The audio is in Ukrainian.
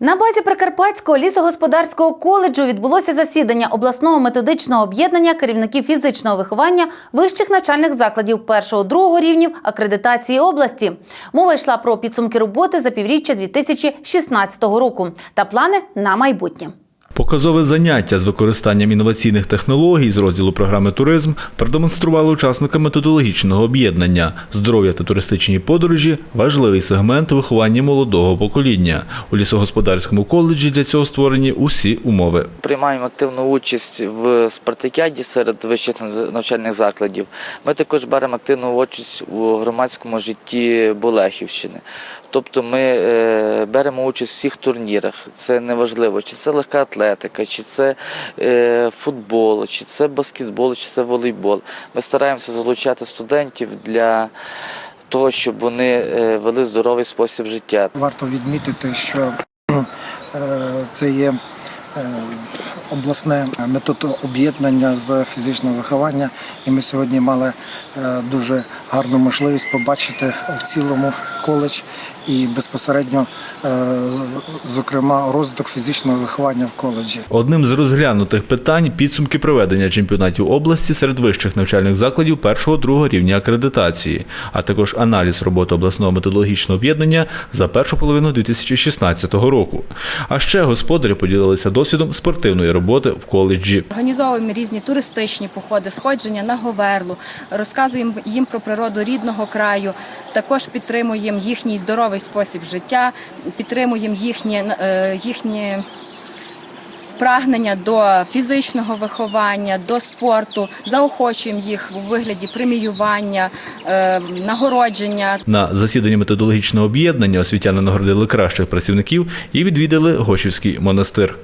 На базі Прикарпатського лісогосподарського коледжу відбулося засідання обласного методичного об'єднання керівників фізичного виховання вищих навчальних закладів першого-другого рівнів акредитації області. Мова йшла про підсумки роботи за півріччя 2016 року та плани на майбутнє. Показове заняття з використанням інноваційних технологій з розділу програми Туризм продемонстрували учасникам методологічного об'єднання. Здоров'я та туристичні подорожі важливий сегмент у вихованні молодого покоління. У лісогосподарському коледжі для цього створені усі умови. Приймаємо активну участь в спартакіаді серед вищих навчальних закладів. Ми також беремо активну участь у громадському житті Болехівщини. Тобто ми е, беремо участь у всіх турнірах. Це неважливо, чи це легка атлетика, чи це е, футбол, чи це баскетбол, чи це волейбол. Ми стараємося залучати студентів для того, щоб вони е, вели здоровий спосіб життя. Варто відмітити, що е, це є обласне методооб'єднання з фізичного виховання, і ми сьогодні мали дуже гарну можливість побачити в цілому коледж і безпосередньо, е, зокрема, розвиток фізичного виховання в коледжі. Одним з розглянутих питань підсумки проведення чемпіонатів області серед вищих навчальних закладів першого-другого рівня акредитації, а також аналіз роботи обласного методологічного об'єднання за першу половину 2016 року. А ще господарі поділилися досвідом спортивної роботи в коледжі. Організовуємо різні туристичні походи, сходження на Говерлу, розказуємо їм про природу рідного краю. Також підтримуємо їхній здоровий спосіб життя, підтримуємо їхнє, е, їхнє прагнення до фізичного виховання, до спорту, заохочуємо їх у вигляді преміювання, е, нагородження. На засіданні методологічного об'єднання освітяни нагородили кращих працівників і відвідали Гошівський монастир.